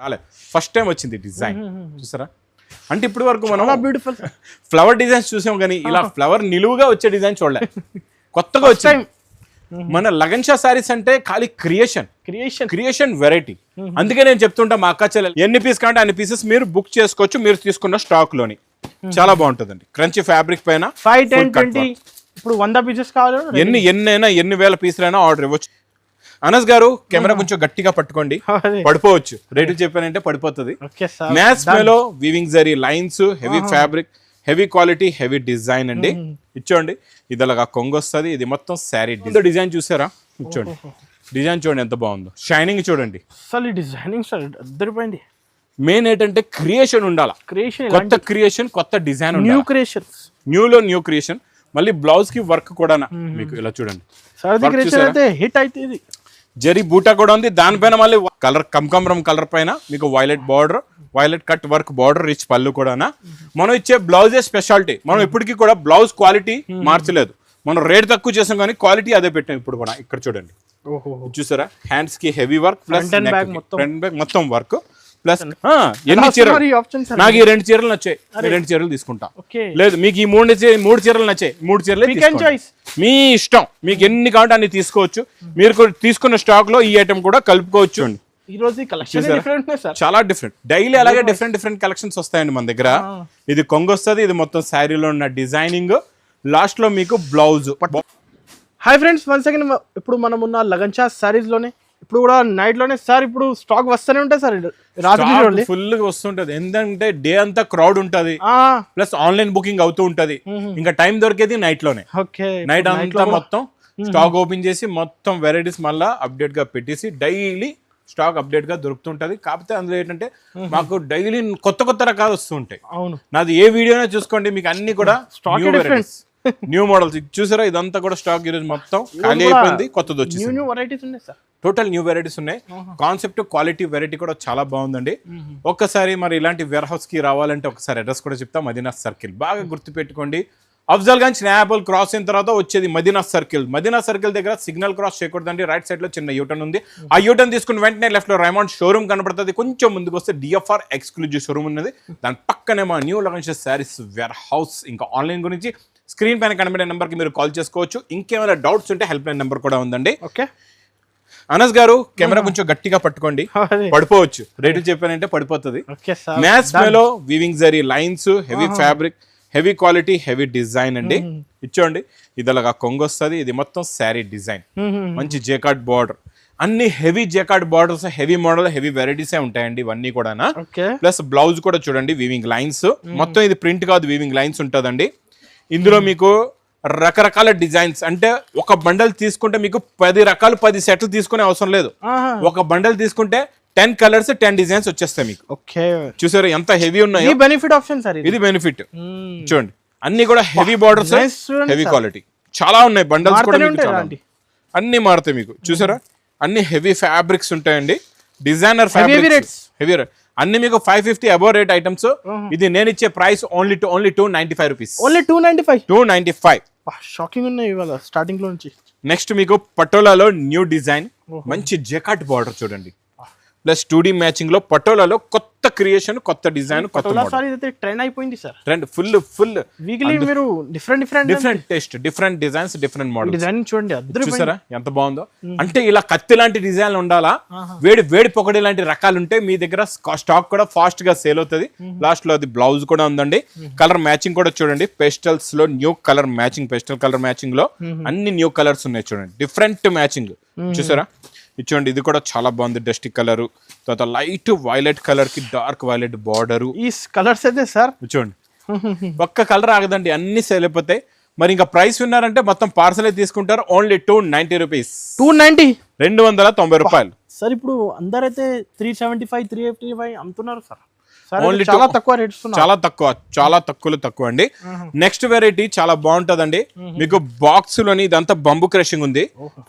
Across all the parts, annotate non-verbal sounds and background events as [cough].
రాలే. First time వచ్చింది design చూసారా? అంటే ఇప్పటి వరకు మనం బ్యూటిఫుల్ ఫ్లవర్ డిజైన్స్ చూసాం కానీ ఇలా ఫ్లవర్ నిలువుగా వచ్చే డిజైన్ చూడలే. [laughs] కొత్తగా వచ్చింది. మన లగన్ షా సారీస్ అంటే ఖాళీ క్రియేషన్ క్రియేషన్ క్రియేషన్ వెరైటీ అందుకే నేను చెప్తుంటా మా అక్క చెల్లెలు ఎన్ని పీస్ కావాలంటే అన్ని పీసెస్ మీరు బుక్ చేసుకోవచ్చు మీరు తీసుకున్న స్టాక్లోని. చాలా బాగుంటుందండి. క్రంచి ఫ్యాబ్రిక్ పైన ఫైవ్ టెన్ ట్వంటీ ఇప్పుడు వంద పీసెస్ కావాలి ఎన్ని ఎన్నైనా ఎన్ని వేల పీసులైనా ఆర్డర్ ఇవ్వచ్చు. అనస్ గారు కెమెరా కొంచెం గట్టిగా పట్టుకోండి. [laughs] పడిపోవచ్చు. రేటు చెప్పానంటే పడిపోతుంది. మ్యాథ్స్ మేలో weaving zari lines heavy fabric heavy quality heavy design అండి. ఇచ్చోండి. ఇది అలాగా కొంగు వస్తుంది. ఇది మొత్తం శారీ డిజైన్ చూసారా? ఇచ్చోండి డిజైన్ చూడండి ఎంత బాగుందో. షైనింగ్ చూడండి. అసలు డిజైనింగ్ సార్ అద్దరిపోయింది. మెయిన్ ఏంటంటే క్రియేషన్ ఉండాలా. క్రియేషన్ కొత్త క్రియేషన్ కొత్త డిజైన్ న్యూ ఉండాలి క్రియేషన్స్ న్యూలో న్యూ క్రియేషన్ మళ్ళీ బ్లౌజ్కి వర్క్ కూడా మీకు ఇలా చూడండి. క్రియేషన్ హిట్ అయితే ఇది జరీ బూటా కూడా ఉంది. దానిపైన మళ్ళీ కలర్ కమకమరం కలర్ పైన మీకు violet border violet cut work border rich పళ్ళు కూడా మనం ఇచ్చే బ్లౌజే స్పెషాలిటీ. మనం ఇప్పటికీ కూడా బ్లౌజ్ క్వాలిటీ మార్చలేదు. మనం రేట్ తక్కువ చేసాం కానీ క్వాలిటీ అదే పెట్టాం ఇప్పుడు కూడా. ఇక్కడ చూడండి. చూసారా? హ్యాండ్స్కి heavy work plus. Front back మొత్తం. వర్క్ ప్లస్ ఎన్ని చీరలు? నాకు ఈ రెండు చీరలు నచ్చాయి. రెండు చీరలు తీసుకుంటా. లేదు మీకు ఈ మూడు మూడు చీరలు నచ్చాయి. మూడు చీరలు. మీ ఇష్టం. మీకు ఎన్ని కావాలంటే అన్ని తీసుకోవచ్చు. మీరు తీసుకున్న స్టాక్లో ఈ ఐటమ్ కూడా కలుపుకోవచ్చు. అండి ఈ రోజు కలెక్షన్ చాలా డిఫరెంట్ డైలీ అలాగే డిఫరెంట్ డిఫరెంట్ కలెక్షన్స్ వస్తాయండి మన దగ్గర. ఇది కొంగు వస్తుంది ఇది మొత్తం శారీలో ఉన్న డిజైనింగ్ లాస్ట్లో మీకు blouse hi friends one second ఇప్పుడు మనం ఉన్న లగన్చా సారీస్లోనే ఇప్పుడు కూడా నైట్లోనే సార్ ఇప్పుడు స్టాక్ వస్తూనే ఉంటాయి సార్. రాత్రి ఫుల్గా వస్తుంటది. ఎందుకంటే డే అంతా క్రౌడ్ ఉంటది. ప్లస్ ఆన్లైన్ బుకింగ్ అవుతూ ఉంటది. ఇంకా టైం దొరికేది నైట్లోనే. ఓకే. నైట్ అంతా మొత్తం స్టాక్ ఓపెన్ చేసి మొత్తం వెరైటీస్ మళ్ళా అప్డేట్గా పెట్టేసి డైలీ స్టాక్ అప్డేట్గా దొరుకుతుంటది. కాకపోతే అందులో ఏంటంటే మాకు డైలీ కొత్త కొత్త రకాలు వస్తుంటాయి అవును. నాది ఏ వీడియోనే చూసుకోండి. మీకు అన్ని కూడా Stock న్యూ మోడల్స్ చూసారా? ఇదంతా కూడా స్టాక్ ఈరోజు మొత్తం ఖాళీ అయిపోయింది. కొత్తది న్యూ వెరైటీస్ ఉన్నాయి సార్. టోటల్ న్యూ వెరైటీస్ ఉన్నాయి. కాన్సెప్ట్ క్వాలిటీ వెరైటీ కూడా చాలా బాగుందండి. ఒక్కసారి మరి ఇలాంటి వేర్ హౌస్కి రావాలంటే ఒకసారి అడ్రస్ కూడా చెప్తా మదీనా సర్కిల్ బాగా గుర్తుపెట్టుకోండి. అఫ్జల్ గంజ్ స్నాపుల్ క్రాస్ అయిన తర్వాత వచ్చేది మదీనా సర్కిల్ మదీనా సర్కిల్ దగ్గర సిగ్నల్ క్రాస్ చేయకూడదండి. రైట్ సైడ్లో చిన్న యూటర్న్ ఉంది. ఆ యూటర్న్ తీసుకుని వెంటనే లెఫ్ట్లో రైమాండ్ షోరూమ్ కనపడుతుంది. కొంచెం ముందుకు వస్తే డిఎఫ్ఆర్ ఎక్స్క్లూజివ్ షోరూమ్ ఉన్నది. దాని పక్కనే మా న్యూ లగన్స్ శారీస్ వేర్ హౌస్ ఇంకా ఆన్లైన్ గురించి స్క్రీన్ పైన కనబడే నెంబర్కి మీరు కాల్ చేసుకోవచ్చు. ఇంకేమైనా డౌట్స్ ఉంటే హెల్ప్ లైన్ నెంబర్ కూడా ఉందండి. ఓకే అనస్ గారు కెమెరా కొంచెం గట్టిగా పట్టుకోండి. [laughs] పడిపోవచ్చు. రేటు చెప్పానంటే పడిపోతుంది. మ్యాథ్స్ మేలో weaving zari lines heavy fabric heavy quality heavy design అండి. ఇచ్చోండి ఇది అలాగా కొంగు వస్తుంది ఇది మొత్తం శారీ డిజైన్ మంచి జేకార్డ్ బార్డర్ అన్ని heavy jacquard borders heavy model heavy వెరైటీసే ఉంటాయండి ఇవన్నీ కూడా ప్లస్ బ్లౌజ్ కూడా చూడండి వీవింగ్ లైన్స్ మొత్తం ఇది ప్రింట్ కాదు వీవింగ్ లైన్స్ ఉంటుందండి. ఇందులో మీకు రకరకాల డిజైన్స్. అంటే ఒక బండల్ తీసుకుంటే మీకు పది రకాలు పది సెట్లు తీసుకునే అవసరం లేదు. ఒక బండల్ తీసుకుంటే టెన్ కలర్స్ టెన్ డిజైన్స్ వచ్చేస్తాయి మీకు. ఓకే. చూసారు ఎంత హెవీ ఉన్నాయో? బెనిఫిట్ ఆప్షన్ సార్ ఇది. బెనిఫిట్ చూడండి. అన్ని కూడా హెవీ బార్డర్స్ హెవీ క్వాలిటీ చాలా ఉన్నాయి. బండల్స్ కూడా. అన్ని మారుతాయి మీకు. చూసారా? అన్ని హెవీ ఫ్యాబ్రిక్స్ ఉంటాయండి. Designer fabrics. హెవీ అన్ని మీకు five fifty above rate items ఇది నేను ఇచ్చే price only two only two ninety five rupees only two ninety five two ninety five shocking ఉన్నాయి ఇవాళ స్టార్టింగ్లో నుంచి. నెక్స్ట్ మీకు పటోలాలో న్యూ డిజైన్ మంచి జెకాట్ బార్డర్ చూడండి. ప్లస్ టూ మ్యాచింగ్లో పటోలాలో కొత్త క్రియేషన్ కొత్త డిజైన్ కొత్త ట్రెండ్ అయిపోయింది sir trend full full weekly మీరు different different different taste different designs different model design చూడండి చూసారా? ఎంత బాగుందో? అంటే ఇలా కత్తి లాంటి డిజైన్లు ఉండాలా? వేడి వేడి పొగడి లాంటి రకాలు ఉంటే మీ దగ్గర స్టాక్ కూడా ఫాస్ట్గా సేల్ అవుతుంది. లాస్ట్లో అది బ్లౌజ్ కూడా ఉందండి. కలర్ మ్యాచింగ్ కూడా చూడండి. పెస్టల్స్లో new colour matching pastel colour మ్యాచింగ్లో అన్ని న్యూ కలర్స్ ఉన్నాయి చూడండి. డిఫరెంట్ మ్యాచింగ్ చూసారా? చూడండి ఇది కూడా చాలా బాగుంది. డస్టీ కలర్ తర్వాత లైట్ వైలెట్ కలర్కి డార్క్ వైలెట్ బార్డర్ ఈ కలర్స్ అయితే సార్? చూడండి. ఒక్క కలర్ ఆగదండి అన్ని సేల్ అయిపోతాయి. మరి ఇంకా ప్రైస్ విన్నారంటే మొత్తం పార్సల్ తీసుకుంటారు. Only two ninety rupees two ninety రెండు వందల తొంభై రూపాయలు. సార్ ఇప్పుడు అందరైతే three seventy five three eighty five అమ్ముతున్నారు సార్. ఇది చాలా తక్కువ రేట్స్ చాలా తక్కువ చాలా తక్కువలో తక్కువ అండి నెక్స్ట్ వెరైటీ చాలా బాగుంటదండి. మీకు బాక్స్లోని ఇదంతా బంబు క్రషింగ్ ఉంది.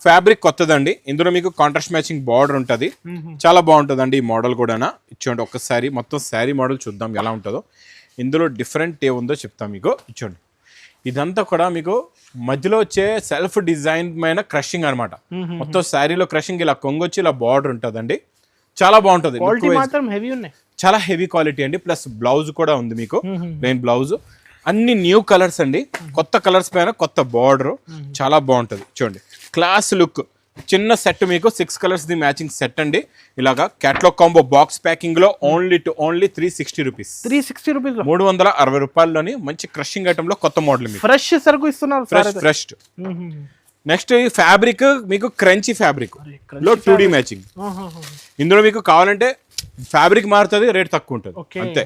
ఫ్యాబ్రిక్ కొత్తదండి. ఇందులో మీకు కాంట్రాస్ట్ మ్యాచింగ్ బార్డర్ ఉంటది. చాలా బాగుంటదండి ఈ మోడల్ కూడా ఇచ్చోండి ఒక్కసారి మొత్తం శారీ మోడల్ చూద్దాం ఎలా ఉంటుందో. ఇందులో డిఫరెంట్ ఏ ఉందో చెప్తాం మీకు. ఇచ్చోండి ఇదంతా కూడా మీకు మధ్యలో వచ్చే సెల్ఫ్ డిజైన్ మైన క్రషింగ్ అన్నమాట. మొత్తం శారీలో క్రషింగ్ ఇలా కొంగొచ్చి ఇలా బార్డర్ ఉంటుందండి. చాలా బాగుంటుంది. క్వాలిటీ మాత్రం హెవీ ఉన్నాయి. చాలా హెవీ క్వాలిటీ అండి. ప్లస్ బ్లౌజ్ కూడా ఉంది మీకు. ప్లెయిన్ బ్లౌజ్ అన్ని న్యూ కలర్స్ అండి. కొత్త కలర్స్ పైన కొత్త బార్డర్ చాలా బాగుంటుంది. చూడండి. క్లాస్ లుక్ చిన్న సెట్ మీకు six colours the matching set అండి. ఇలాగా catalogue combo box ప్యాకింగ్లో only two only three sixty rupees three sixty rupees మూడు వందల అరవై రూపాయల్లోని మంచి క్రషింగ్ ఐటమ్లో కొత్త మోడల్ మీకు. ఫ్రెష్ సరుకు ఇస్తున్నారు ఫ్రెష్ ఫ్రెష్ నెక్స్ట్ ఈ ఫ్యాబ్రిక్ మీకు క్రంచీ ఫ్యాబ్రిక్. లో టూ డి మ్యాచింగ్ ఇందులో మీకు కావాలంటే ఫ్యాబ్రిక్ మారుతుంది రేట్ తక్కువ ఉంటుంది. అంతే.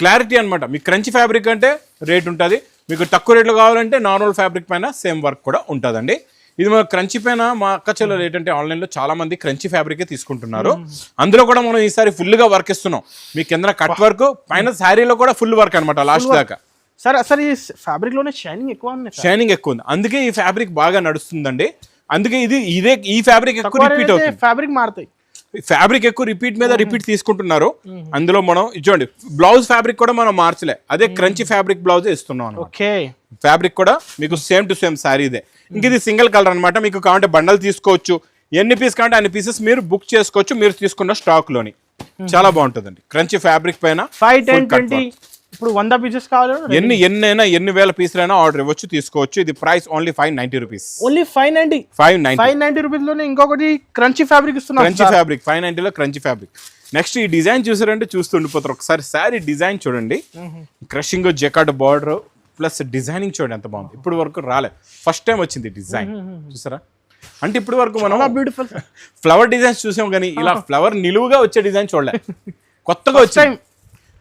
క్లారిటీ అన్నమాట. మీకు క్రంచి ఫ్యాబ్రిక్ అంటే రేట్ ఉంటుంది. మీకు తక్కువ రేట్లో కావాలంటే నార్మల్ ఫ్యాబ్రిక్ పైన సేమ్ వర్క్ కూడా ఉంటుందండి. ఇది మన క్రంచి పైన మా అక్క చెల్లెలు ఏంటంటే ఆన్లైన్లో చాలా మంది క్రంచి ఫ్యాబ్రికే తీసుకుంటున్నారు. అందులో కూడా మనం ఈసారి ఫుల్గా వర్క్ ఇస్తున్నాం. మీకు కింద కట్ వర్క్ పైన శారీలో కూడా ఫుల్ వర్క్ అనమాట లాస్ట్ దాకా. సార్ అసలు ఈ ఫ్యాబ్రిక్లోనే షైనింగ్ ఎక్కువ షైనింగ్ ఎక్కువ ఉంది. అందుకే ఈ ఫ్యాబ్రిక్ బాగా నడుస్తుందండి. అందుకే ఇది ఇదే ఈ ఫ్యాబ్రిక్ ఎక్కువ రిపీట్ అవుతుంది. ఫ్యాబ్రిక్ మారుతాయి. ఫ్యాబ్రిక్ ఎక్కువ రిపీట్ మీద రిపీట్ తీసుకుంటున్నారు. అందులో మనం ఇచ్చోండి బ్లౌజ్ ఫ్యాబ్రిక్ కూడా మనం మార్చలే. అదే క్రంచి ఫ్యాబ్రిక్ బ్లౌజ్ ఇస్తున్నాం ఓకే. ఫ్యాబ్రిక్ కూడా మీకు సేమ్ టు సేమ్ శారీ ఇదే. ఇంక ఇది సింగిల్ కలర్ అన్నమాట. మీకు కావాలంటే బండల్ తీసుకోవచ్చు. ఎన్ని పీస్ కావాలంటే అన్ని పీసెస్ మీరు బుక్ చేసుకోవచ్చు. మీరు తీసుకున్న స్టాక్లోని. చాలా బాగుంటుందండి. క్రంచి ఫ్యాబ్రిక్ పైన ఫైవ్ టెన్ ట్వంటీ ఇప్పుడు వంద పీసెస్ కావాలి? ఎన్ని ఎన్నైనా ఎన్ని వేల పీసులైనా ఆర్డర్ ఇవ్వచ్చు తీసుకోవచ్చు. ఇది price only five ninety rupees only five ninety five ninety five ninety రూపీస్లోనే ఇంకొకటి క్రంచీ ఫ్యాబ్రిక్ ఇస్తున్నారు క్రంచి ఫ్యాబ్రిక్ ఫైవ్ నైన్టీలో క్రంచి ఫ్యాబ్రిక్ నెక్స్ట్ ఈ డిజైన్ చూసారంటే చూస్తూ ఉండిపోతారు ఒకసారి శారీ డిజైన్ చూడండి. Crushing jacquard border plus designing చూడండి ఎంత బాగుంది. ఇప్పుడు వరకు రాలే ఫస్ట్ టైం వచ్చింది డిజైన్ చూసారా? అంటే ఇప్పుడు వరకు మనం బ్యూటిఫుల్ ఫ్లవర్ డిజైన్స్ చూసాం కానీ ఇలా ఫ్లవర్ నిలువుగా వచ్చే డిజైన్ చూడలే. [laughs] కొత్తగా వచ్చింది.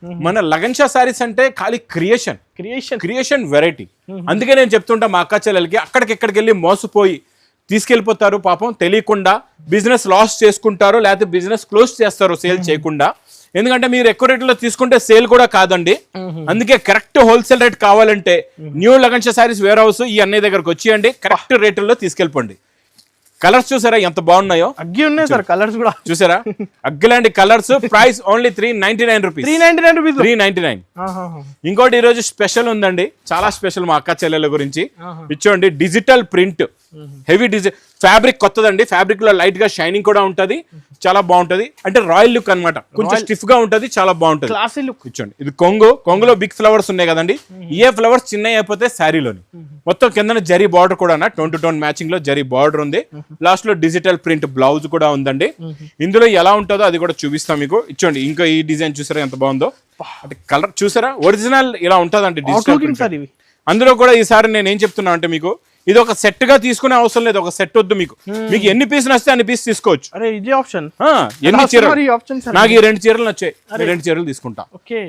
మన లగన్షా శారీస్ అంటే ఖాళీ క్రియేషన్. క్రియేషన్. Creation variety. అందుకే నేను చెప్తుంటా మా అక్క చెల్లెలకి అక్కడికి ఎక్కడికి వెళ్ళి మోసపోయి తీసుకెళ్ళిపోతారు పాపం తెలియకుండా బిజినెస్ లాస్ చేసుకుంటారు లేకపోతే బిజినెస్ క్లోజ్ చేస్తారు సేల్ చేయకుండా. ఎందుకంటే మీరు ఎక్కువ రేట్లో తీసుకుంటే సేల్ కూడా కాదండి. అందుకే కరెక్ట్ హోల్సేల్ రేట్ కావాలంటే న్యూ లగన్షా సారీస్ వేర్ హౌస్ ఈ అన్నయ్య దగ్గరకు వచ్చేయండి కరెక్ట్ రేట్లలో తీసుకెళ్ళిపోండి. కలర్స్ చూసారా? ఎంత బాగున్నాయో? అగ్గి ఉన్నాయి సార్ కలర్స్ కూడా. చూసారా? అగ్గిలాంటి colours price only three ninety nine rupees three ninety nine rupees three ninety nine ఇంకోటి ఈ రోజు స్పెషల్ ఉందండి. చాలా స్పెషల్ మా అక్క చెల్లెల గురించి. ఇచ్చోండి digital print heavy digi fabric కొత్తదండి. ఫ్యాబ్రిక్లో లైట్గా షైనింగ్ కూడా ఉంటది. చాలా బాగుంటది. అంటే రాయల్ లుక్ అన్నమాట. కొంచెం స్టిఫ్గా ఉంటది చాలా బాగుంటది. క్లాసీ లుక్ కూర్చోండి ఇది కొంగు. కొంగులో బిగ్ ఫ్లవర్స్ ఉన్నాయి కదండి. ఏ ఫ్లవర్స్ చిన్నవి అయిపోతే శారీలోని. మొత్తం కింద జరీ బార్డర్ కూడా టోన్ టు టోన్ మ్యాచింగ్లో జరీ బార్డర్ ఉంది. లాస్ట్లో డిజిటల్ ప్రింట్ బ్లౌజ్ కూడా ఉందండి. ఇందులో ఎలా ఉంటుందో అది కూడా చూపిస్తాం మీకు. ఇచ్చోండి ఇంకా ఈ డిజైన్ చూసారా ఎంత బాగుందో? అంటే కలర్ చూసారా? ఒరిజినల్ ఇలా ఉంటుందండి డిజిటల్ లుకింగ్ సార్ ఇవి. అందులో కూడా ఈసారి నేను ఏం చెప్తున్నా అంటే మీకు ఇది ఒక సెట్గా తీసుకునే అవసరం లేదు. ఒక సెట్ వద్దు మీకు. మీకు ఎన్ని పీసులు వస్తే అన్ని పీస్ తీసుకోవచ్చు. అరే ఇది ఆప్షన్ ఆ, ఎన్ని చీరలు? నాకు ఈ రెండు చీరలు నచ్చాయి. రెండు చీరలు తీసుకుంటా.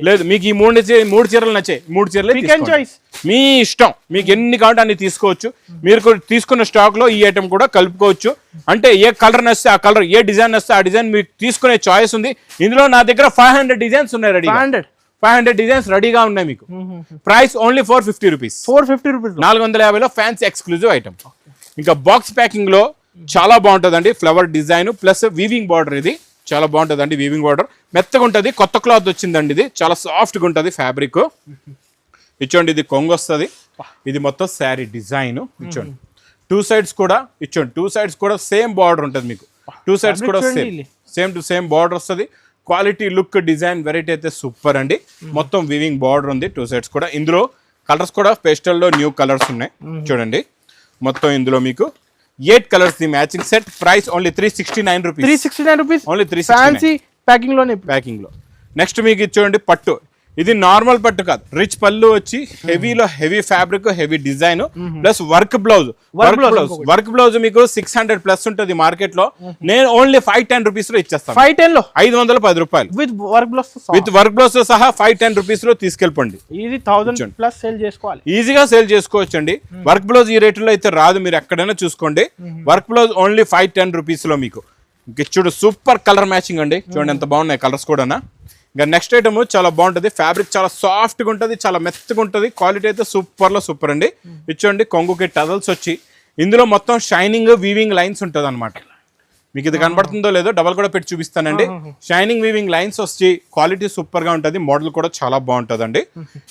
లేదు మీకు ఈ మూడు మూడు చీరలు నచ్చాయి. మూడు చీరలు. మీ ఇష్టం. మీకు ఎన్ని కావాలంటే అన్ని తీసుకోవచ్చు. మీరు కూడా తీసుకున్న స్టాక్లో ఈ ఐటమ్ కూడా కలుపుకోవచ్చు. అంటే ఏ కలర్ నస్తే ఆ కలర్ ఏ డిజైన్ నస్తే ఆ డిజైన్ మీకు తీసుకునే చాయిస్ ఉంది. ఇందులో నా దగ్గర ఫైవ్ హండ్రెడ్ డిజైన్స్ ఉన్నాయి ready hundred five hundred designs రెడీగా ఉన్నాయి మీకు. Price only four fifty rupees. Four fifty rupees నాలుగు వందల యాభైలో ఫ్యాన్సీ ఎక్స్క్లూజివ్ ఐటమ్. ఇంకా బాక్స్ ప్యాకింగ్లో చాలా బాగుంటుందండి flower design plus weaving border ఇది. చాలా బాగుంటుందండి వీవింగ్ బార్డర్. మెత్తగా ఉంటుంది కొత్త క్లాత్ వచ్చిందండి ఇది. చాలా సాఫ్ట్గా ఉంటుంది ఫ్యాబ్రిక్. ఇచ్చోండి ఇది కొంగు వస్తుంది. ఇది మొత్తం శారీ డిజైన్ ఇచ్చోండి. టూ సైడ్స్ కూడా ఇచ్చోండి టూ సైడ్స్ కూడా సేమ్ బార్డర్ ఉంటుంది మీకు. టూ సైడ్స్ కూడా same. Same to same border వస్తుంది. క్వాలిటీ లుక్ డిజైన్ వెరైటీ అయితే సూపర్ అండి. మొత్తం వివింగ్ బార్డర్ ఉంది టూ సైడ్స్ కూడా. ఇందులో కలర్స్ కూడా పేస్టల్లో న్యూ కలర్స్ ఉన్నాయి. చూడండి. మొత్తం ఇందులో మీకు eight colours the matching set. Price only three sixty nine three rupees sixty nine rupees only three fancy ప్యాకింగ్లోనే. ప్యాకింగ్లో. నెక్స్ట్ మీకు చూడండి పట్టు. ఇది నార్మల్ పట్టు కాదు. రిచ్ పళ్ళు వచ్చి హెవీలో heavy fabric heavy design plus work blouse. Work blouse work blouse మీకు సిక్స్ హండ్రెడ్ ప్లస్ ఉంటుంది మార్కెట్లో నేను ఓన్లీ ఫైవ్ టెన్ రూపీస్లో ఇచ్చేస్తాను. ఫైవ్ టెన్లో? ఐదు వందల పది రూపాయలు. With work blouse with work బ్లౌజ్తో సహా ఫైవ్ టెన్ రూపీస్లో తీసుకెళ్ళిపోండి. ఇది థౌసండ్ ప్లస్ సేల్ చేసుకోవాలి. ఈజీగా సేల్ చేసుకోవచ్చు అండి వర్క్ బ్లౌజ్ ఈ రేట్లో అయితే రాదు మీరు ఎక్కడైనా చూసుకోండి. Work blouse only five ten రూపీస్లో మీకు. చూడు సూపర్ కలర్ మ్యాచింగ్ అండి. చూడండి ఎంత బాగున్నాయి కలర్స్ కూడా ఇంకా నెక్స్ట్ ఐటమ్ చాలా బాగుంటుంది. ఫ్యాబ్రిక్ చాలా సాఫ్ట్గా ఉంటుంది చాలా మెత్తగా ఉంటుంది. క్వాలిటీ అయితే సూపర్లో సూపర్ అండి. ఇచ్చోండి కొంగుకి టజల్స్ వచ్చి ఇందులో మొత్తం షైనింగ్ వీవింగ్ లైన్స్ ఉంటుంది అనమాట మీకు ఇది కనబడుతుందో లేదో డబల్ కూడా పెట్టి చూపిస్తానండి. షైనింగ్ వీవింగ్ లైన్స్ వచ్చి క్వాలిటీ సూపర్గా ఉంటుంది. మోడల్ కూడా చాలా బాగుంటుందండి.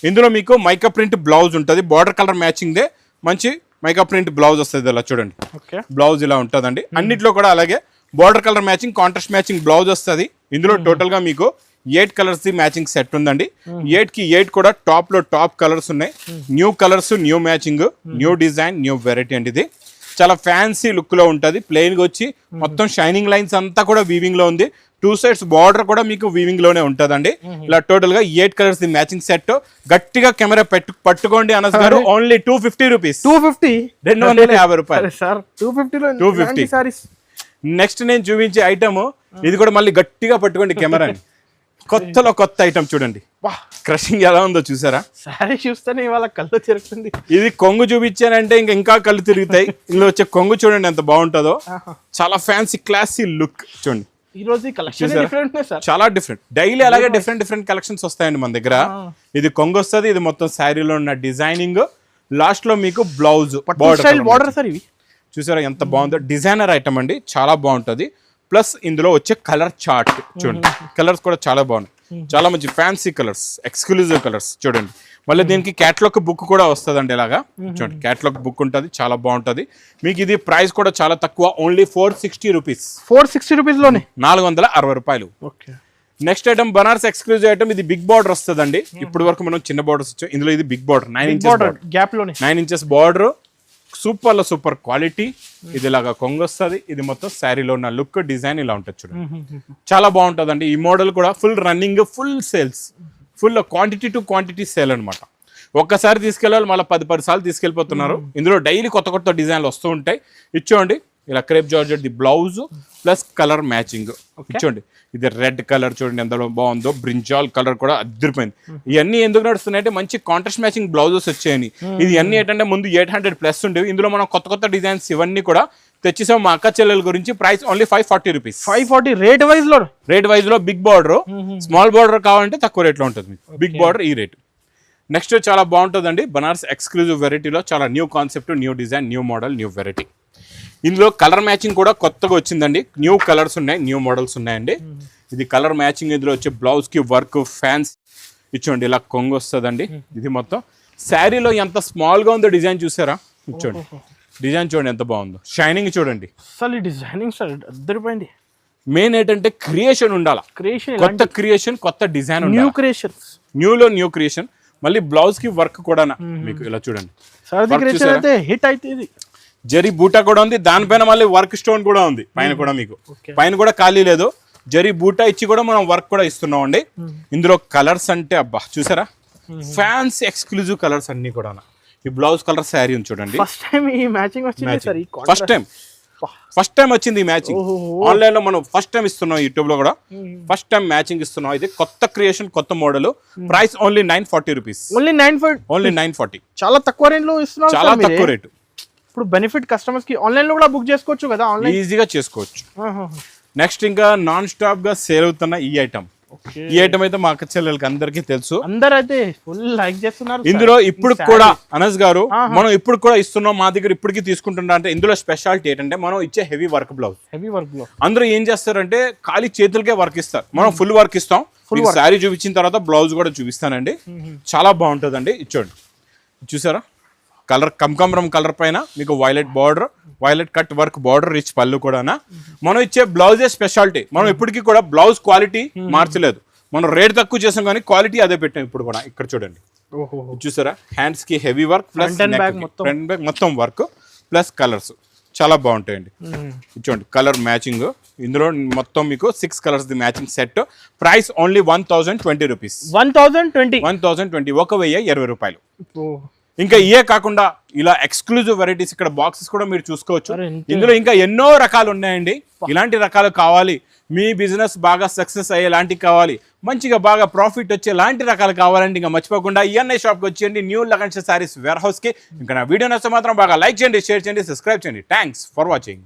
ఇందులో మీకు మైకా ప్రింట్ బ్లౌజ్ ఉంటుంది. బార్డర్ కలర్ మ్యాచింగ్ దే మంచి మైకా ప్రింట్ బ్లౌజ్ వస్తుంది ఇలా చూడండి. బ్లౌజ్ ఇలా ఉంటుందండి. అన్నిట్లో కూడా అలాగే border colour matching contrast matching blouse వస్తుంది. ఇందులో టోటల్గా మీకు eight colours the matching set ఉందండి. ఎయిట్కి ఎయిట్ కూడా టాప్లో టాప్ కలర్స్ ఉన్నాయి. New colours new matching new design new variety అండి ఇది. చాలా ఫ్యాన్సీ లుక్లో ఉంటది. ప్లెయిన్గా వచ్చి మొత్తం షైనింగ్ లైన్స్ అంతా కూడా వీవింగ్లో ఉంది. టూ సైడ్స్ బార్డర్ కూడా మీకు వీవింగ్లోనే ఉంటదండి. ఇలా టోటల్గా eight colours the matching set. గట్టిగా కెమెరా పెట్టు పట్టుకోండి అనస్ గారు. Only two fifty rupees two fifty రెండు వందల యాభై రూపాయలు. సార్ టూ ఫిఫ్టీలో 250. సారీస్? నెక్స్ట్ నేను చూపించే ఐటమ్ ఇది కూడా మళ్ళీ గట్టిగా పట్టుకోండి కెమెరాని. కొత్తలో కొత్త ఐటమ్ చూడండి. క్రషింగ్ ఎలా ఉందో చూసారా? సారీ చూస్తేనే ఇవాళ కళ్ళు తిరుగుతుంది. ఇది కొంగు చూపించానంటే ఇంకా ఇంకా కళ్ళు తిరుగుతాయి. ఇందులో వచ్చే కొంగు చూడండి ఎంత బాగుంటుందో. చాలా ఫ్యాన్సీ క్లాసీ లుక్ చూడండి. ఈ రోజు కలెక్షన్? డిఫరెంట్ చాలా డిఫరెంట్ డైలీ అలాగే డిఫరెంట్ డిఫరెంట్ కలెక్షన్స్ వస్తాయండి మన దగ్గర. ఇది కొంగు వస్తుంది ఇది మొత్తం శారీలో ఉన్న డిజైనింగ్ లాస్ట్లో మీకు బ్లౌజ్ బార్డర్ సార్ ఇవి. చూసారా ఎంత బాగుందో? డిజైనర్ ఐటమ్ అండి చాలా బాగుంటది. ప్లస్ ఇందులో వచ్చే కలర్ చార్ట్ చూడండి. కలర్స్ కూడా చాలా బాగున్నాయి. చాలా మంచి ఫ్యాన్సీ కలర్స్ ఎక్స్క్లూజివ్ కలర్స్ చూడండి. మళ్ళీ దీనికి క్యాట్లాగ్ బుక్ కూడా వస్తుందండి ఇలాగా. చూడండి క్యాట్లాగ్ బుక్ ఉంటుంది చాలా బాగుంటది. మీకు ఇది ప్రైస్ కూడా చాలా తక్కువ only four sixty rupees four sixty రూపీస్లోనే? నాలుగు వందల అరవై రూపాయలు. Okay. Next item Banaras exclusive item ఇది బిగ్ బార్డర్ వస్తుందండి. ఇప్పటి వరకు మనం చిన్న బార్డర్స్ వచ్చాం ఇందులో ఇది big border nine inches gap nine inches border సూపర్లో super quality. ఇది ఇలాగా కొంగు వస్తుంది ఇది మొత్తం శారీలో ఉన్న లుక్ డిజైన్ ఇలా ఉంటుంది చూడండి. చాలా బాగుంటుందండి. ఈ మోడల్ కూడా full running full sales. Full quantity to quantity sale అనమాట ఒక్కసారి తీసుకెళ్ళాలి మళ్ళీ పది పది సార్లు తీసుకెళ్ళిపోతున్నారు. ఇందులో డైలీ కొత్త కొత్త డిజైన్లు వస్తూ ఉంటాయి. ఇచ్చోండి ఇలా crepe georgette the blouse plus colour matching. ఇచ్చోండి ఇది రెడ్ కలర్ చూడండి ఎంత బాగుందో బ్రింజాల్ కలర్ కూడా అద్దరిపోయింది. ఇవన్నీ ఎందుకు నడుస్తున్నాయంటే మంచి కాంట్రాస్ట్ మ్యాచింగ్ బ్లౌజెస్ వచ్చాయని. ఇది అన్ని ఏంటంటే ముందు ఎయిట్ హండ్రెడ్ ప్లస్ ఉండేవి. ఇందులో మనం కొత్త కొత్త డిజైన్స్ ఇవన్నీ కూడా తెచ్చేసాం మా అక్క చెల్లెల గురించి. Price only five forty rupees five forty rate వైజ్లో? Rate వైజ్లో బిగ్ బార్డర్ స్మాల్ బార్డర్ కావాలంటే తక్కువ రేట్లో ఉంటుంది. మీకు బిగ్ బార్డర్ ఈ రేట్ నెక్స్ట్ చాలా బాగుంటుందండి. బనారస్ ఎక్స్క్లూజివ్ వెరైటీలో చాలా new concept new design new model new variety ఇందులో కలర్ మ్యాచింగ్ కూడా కొత్తగా వచ్చిందండి. న్యూ కలర్స్ ఉన్నాయి న్యూ మోడల్స్ ఉన్నాయండి. ఇది కలర్ మ్యాచింగ్ ఇందులో వచ్చే బ్లౌజ్కి వర్క్ ఫ్యాన్స్ ఇచ్చోండి ఇలా కొంగు వస్తుందండి. ఇది మొత్తం. శారీలో ఎంత స్మాల్గా ఉందో డిజైన్ చూసారా? ఇచ్చోండి డిజైన్ చూడండి ఎంత బాగుందో. షైనింగ్ చూడండి. అసలు డిజైనింగ్ సార్ అద్దరిపోయింది. మెయిన్ ఏంటంటే క్రియేషన్ ఉండాలా? క్రియేషన్ కొత్త క్రియేషన్ కొత్త డిజైన్ న్యూ క్రియేషన్స్. న్యూలో న్యూ క్రియేషన్ మళ్ళీ బ్లౌజ్కి వర్క్ కూడా మీకు ఇలా చూడండి. క్రియేషన్ హిట్ అయితే ఇది. జరీ బూటా కూడా ఉంది. దానిపైన మళ్ళీ వర్క్ స్టోన్ కూడా ఉంది. పైన కూడా మీకు. పైన కూడా ఖాళీ లేదు. జరీ బూటా ఇచ్చి కూడా మనం వర్క్ కూడా ఇస్తున్నాం అండి. ఇందులో కలర్స్ అంటే అబ్బా చూసారా? ఫ్యాన్స్ ఎక్స్క్లూజివ్ కలర్స్ అన్ని కూడా ఈ బ్లౌజ్ కలర్ శారీ ఉంది చూడండి. ఫస్ట్ టైం ఈ మ్యాచింగ్ వచ్చింది సార్ ఈ ఫస్ట్ టైం. ఫస్ట్ టైం వచ్చింది ఈ మ్యాచింగ్. ఆన్లైన్లో మనం ఫస్ట్ టైం ఇస్తున్నాం యూట్యూబ్లో కూడా. ఫస్ట్ టైం మ్యాచింగ్ ఇస్తున్నాం. ఇది కొత్త క్రియేషన్ కొత్త model. Price only nine forty rupees. Only nine only nine forty. చాలా తక్కువ రేంజ్లో ఇస్తున్నాం చాలా. తక్కువ రేటు. ఇప్పుడు బెనిఫిట్ కస్టమర్స్కి ఆన్లైన్లో కూడా బుక్ చేసుకోవచ్చు కదా ఆన్లైన్ ఈజీగా చేసుకోవచ్చు. నెక్స్ట్ ఇంకా నాన్ స్టాప్గా సేల్ అవుతున్న ఈ ఐటమ్ ఈ ఐటమ్ అయితే మా అక్క చెల్లెలకి అందరికీ తెలుసు. అందరు అయితే ఫుల్ లైక్ చేస్తున్నారు ఇందులో ఇప్పుడు కూడా అనస్ గారు మనం ఇప్పుడు కూడా ఇస్తున్నాం మా దగ్గర ఇప్పటికి తీసుకుంటున్నా అంటే ఇందులో స్పెషాలిటీ ఏంటంటే మనం ఇచ్చే హెవీ వర్క్ బ్లౌజ్ హెవీ వర్క్లో అందరూ ఏం చేస్తారంటే ఖాళీ చేతులకే వర్క్ ఇస్తారు. మనం ఫుల్ వర్క్ ఇస్తాం. మీకు శారీ చూపించిన తర్వాత బ్లౌజ్ కూడా చూపిస్తానండి. చాలా బాగుంటుందండి. ఇచ్చోండి చూసారా? కలర్ కమకమరం కలర్ పైన మీకు violet border violet cut work border rich పళ్ళు కూడా మనం ఇచ్చే బ్లౌజే స్పెషాలిటీ. మనం ఇప్పటికీ కూడా బ్లౌజ్ క్వాలిటీ మార్చలేదు. మనం రేట్ తక్కువ చేసాం కానీ క్వాలిటీ అదే పెట్టాం ఇప్పుడు కూడా ఇక్కడ చూడండి. చూసారా? హ్యాండ్స్కి heavy work plus. Front back మొత్తం. వర్క్ ప్లస్ కలర్స్ చాలా బాగుంటాయండి. చూడండి కలర్ మ్యాచింగ్ ఇందులో మొత్తం మీకు six colours the matching set price only one thousand twenty rupees one thousand twenty one thousand twenty ఒక వెయ్యి ఇరవై రూపాయలు. ఇంకా ఇయే కాకుండా ఇలా ఎక్స్క్లూజివ్ వెరైటీస్ ఇక్కడ బాక్సెస్ కూడా మీరు చూసుకోవచ్చు. ఇందులో ఇంకా ఎన్నో రకాలు ఉన్నాయండి. ఇలాంటి రకాలు కావాలి. మీ బిజినెస్ బాగా సక్సెస్ అయ్యేలాంటివి కావాలి. మంచిగా బాగా ప్రాఫిట్ వచ్చే లాంటి రకాలు కావాలంటే ఇంకా మర్చిపోకుండా ఈఎన్ఐ షాప్కి వచ్చేయండి. న్యూ లగన్స్ సారీస్ వేర్ హౌస్కి ఇంకా నా వీడియో నచ్చితే మాత్రం బాగా లైక్ చేయండి షేర్ చేయండి సబ్స్క్రైబ్ చేయండి. Thanks for watching